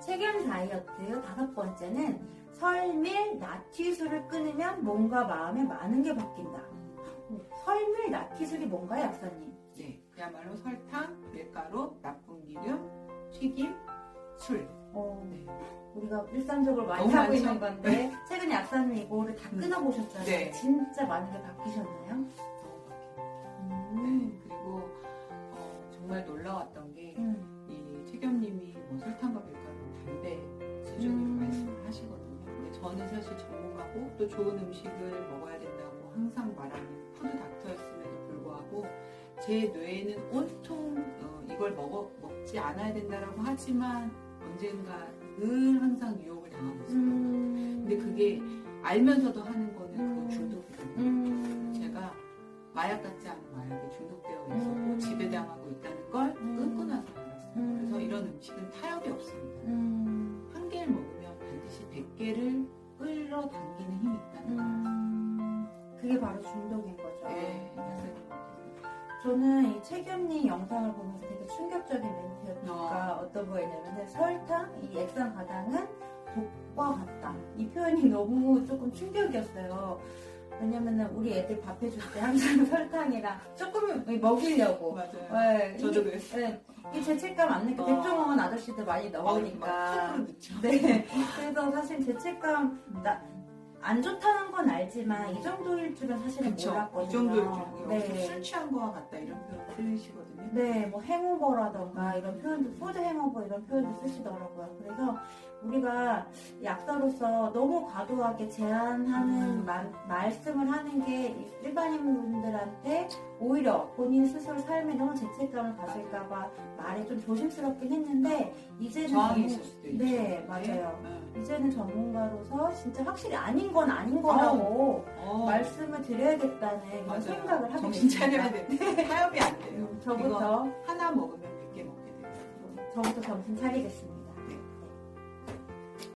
체견 다이어트 다섯 번째는 설밀 나티술을 끊으면 몸과 마음에 많은 게 바뀐다. 설밀 나티술이 뭔가요, 약사님? 네, 그야말로 설탕, 밀가루, 나쁜 기름, 튀김, 술. 어, 네. 우리가 일상적으로 많이 너무 하고 많죠? 있는 건데 최근에 약사님 이거를 다 음. 끊어보셨잖아요. 네. 진짜 많은 게 바뀌셨나요? 바뀌어요. 네, 음. 그리고 어, 정말 놀라웠던 게 음. 저는 사실 전문가고 또 좋은 음식을 먹어야 된다고 항상 말하는 푸드 닥터였음에도 불구하고 제 뇌에는 온통 어, 이걸 먹어, 먹지 않아야 된다라고 하지만 언젠가 늘 항상 유혹을 당하고 있어요. 음. 근데 그게 알면서도 하는 거는 음. 그거 중독이거든요. 음. 제가 마약 같지 않은 마약에 중독되어 있었고 음. 지배당하고 있다는 걸 음. 끊고 나서 알았어요. 음. 그래서 이런 음식은 타협이 없습니다. 음. 한 개를 먹으면 반드시 100개를 끌어당기는 힘이 있다는 거예요. 음. 그게 바로 중독인 거죠. 네. 저는 이 최겸님 영상을 보면서 되게 충격적인 멘트였으니까 어. 떤 거였냐면 설탕, 이 액상 가당은 독과 같다. 이 표현이 너무 조금 충격이었어요. 왜냐면은 우리 애들 밥 해줄 때 항상 설탕이랑 조금 먹이려고. 맞아요. 네, 저도 이- 그랬어요. 네, 이 죄책감 안 느껴. 어. 백종원 아저씨들 많이 막 나오니까. 턱으로 넣죠. 네. 그래서 사실 죄책감 나, 안 좋다는 건 알지만 이 정도일 줄은 사실은 그쵸. 몰랐거든요. 이 정도일 줄. 네. 네. 술 취한 거와 같다 이런 표현 쓰시거든요. 네, 뭐 행오버라던가 이런 표현도 푸드 행오버 이런 표현도 쓰시더라고요. 그래서 우리가 약사로서 너무 과도하게 제한하는 음. 말, 말씀을 하는 게 일반인 분들한테 오히려 본인 스스로 삶에 너무 죄책감을 가질까봐 말에 좀 조심스럽긴 했는데 이제는 저항이 있을 수도 있죠. 네, 맞아요. 네. 이제는 전문가로서 진짜 확실히 아닌 건 아닌 거라고 어, 말씀을 드려야겠다는 맞아요. 생각을 하게 정신. 차려야 돼. 타협이 안 돼요. 음, 저부터 하나 먹으면 100개 먹게 돼요. 저부터 정신 차리겠습니다.